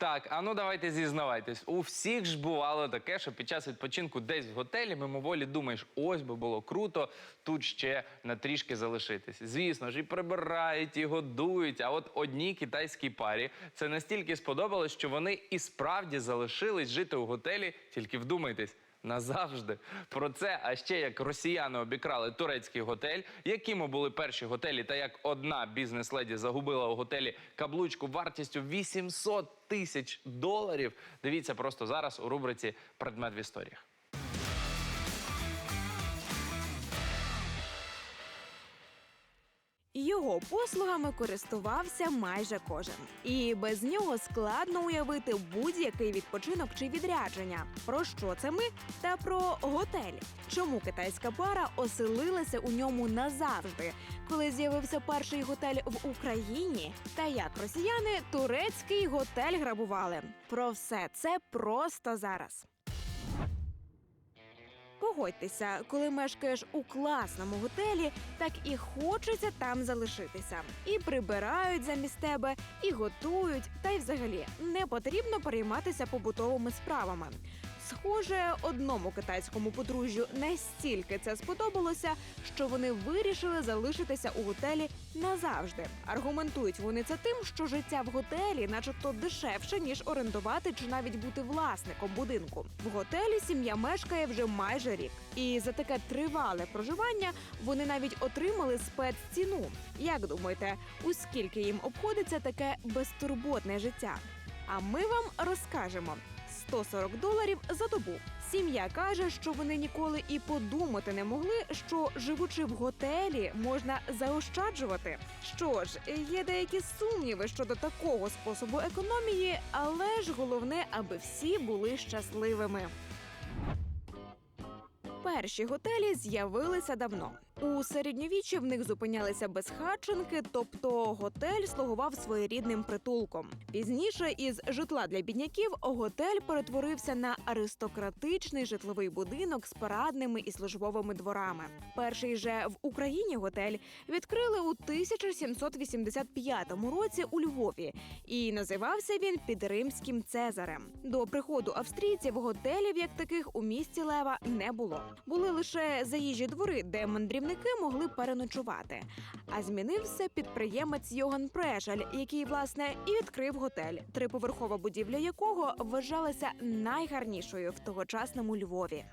Так, а ну давайте зізнавайтесь. У всіх ж бувало таке, що під час відпочинку десь в готелі мимоволі думаєш, ось би було круто тут ще на трішки залишитись. Звісно ж, і прибирають, і годують. А от одній китайській парі це настільки сподобалось, що вони і справді залишились жити у готелі, тільки вдумайтесь. Назавжди про це, а ще як росіяни обікрали турецький готель, якими були перші готелі, та як одна бізнес-леді загубила у готелі каблучку вартістю 800 тисяч доларів. Дивіться просто зараз у рубриці Предмет в історіях. Його послугами користувався майже кожен, і без нього складно уявити будь-який відпочинок чи відрядження. Про що це ми? Та про готель. Чому китайська пара оселилася у ньому назавжди? Коли з'явився перший готель в Україні, та як росіяни турецький готель грабували? Про все це просто зараз. Погодьтеся, коли мешкаєш у класному готелі, так і хочеться там залишитися. І прибирають замість тебе, і готують, та й взагалі не потрібно перейматися побутовими справами. Схоже, одному китайському подружжю настільки це сподобалося, що вони вирішили залишитися у готелі назавжди. Аргументують вони це тим, що життя в готелі, начебто, дешевше ніж орендувати чи навіть бути власником будинку. В готелі сім'я мешкає вже майже рік, і за таке тривале проживання вони навіть отримали спецціну. Як думаєте, у скільки їм обходиться таке безтурботне життя? А ми вам розкажемо. 140 доларів за добу. Сім'я каже, що вони ніколи і подумати не могли, що живучи в готелі можна заощаджувати. Що ж, є деякі сумніви щодо такого способу економії, але ж головне, аби всі були щасливими. Перші готелі з'явилися давно. У середньовіччі в них зупинялися безхатченки, тобто готель слугував своєрідним притулком. Пізніше із житла для бідняків готель перетворився на аристократичний житловий будинок з парадними і службовими дворами. Перший же в Україні готель відкрили у 1785 році у Львові, і називався він під римським Цезарем. До приходу австрійців готелів як таких у місті Лева не було. Були лише заїжджі двори, де мандрівники могли переночувати. А змінився підприємець Йоган Прежаль, який власне і відкрив готель, триповерхова будівля якого вважалася найгарнішою в тогочасному Львові.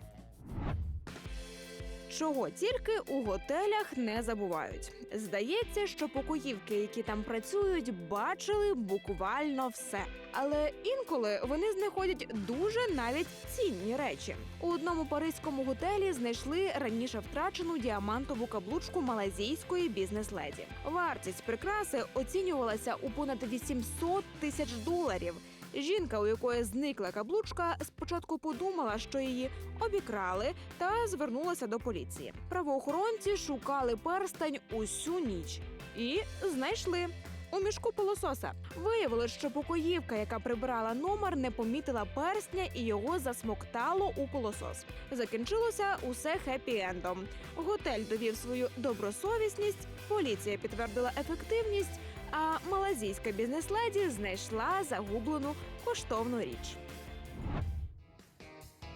Чого тільки у готелях не забувають. Здається, що покоївки, які там працюють, бачили буквально все. Але інколи вони знаходять дуже навіть цінні речі. У одному паризькому готелі знайшли раніше втрачену діамантову каблучку малазійської бізнес-леді. Вартість прикраси оцінювалася у понад 800 тисяч доларів. Жінка, у якої зникла каблучка, спочатку подумала, що її обікрали, та звернулася до поліції. Правоохоронці шукали перстень усю ніч і знайшли. У мішку пилососа виявилось, що покоївка, яка прибирала номер, не помітила перстня і його засмоктало у пилосос. Закінчилося усе хеппі-ендом. Готель довів свою добросовісність, поліція підтвердила ефективність, а малазійська бізнес-леді знайшла загублену коштовну річ.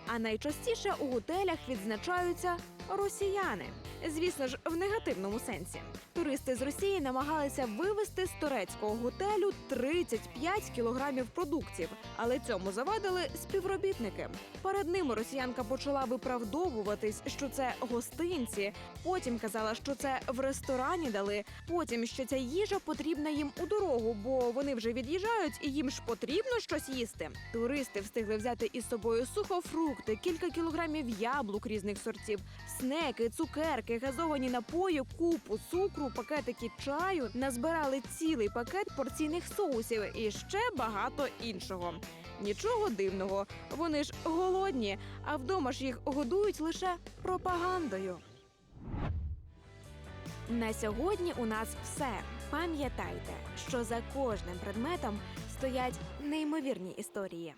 А найчастіше у готелях відзначаються росіяни. Звісно ж, в негативному сенсі. Туристи з Росії намагалися вивезти з турецького готелю 35 кілограмів продуктів, але цьому завадили співробітники. Перед ними росіянка почала виправдовуватись, що це гостинці. Потім казала, що це в ресторані дали. Потім що ця їжа потрібна їм у дорогу, бо вони вже від'їжджають і їм ж потрібно щось їсти. Туристи встигли взяти із собою сухофрукти, кілька кілограмів яблук різних сортів, снеки, цукерки, газовані напої, купу цукру, пакетики чаю, назбирали цілий пакет порційних соусів і ще багато іншого. Нічого дивного, вони ж голодні, а вдома ж їх годують лише пропагандою. На сьогодні у нас все. Пам'ятайте, що за кожним предметом стоять неймовірні історії.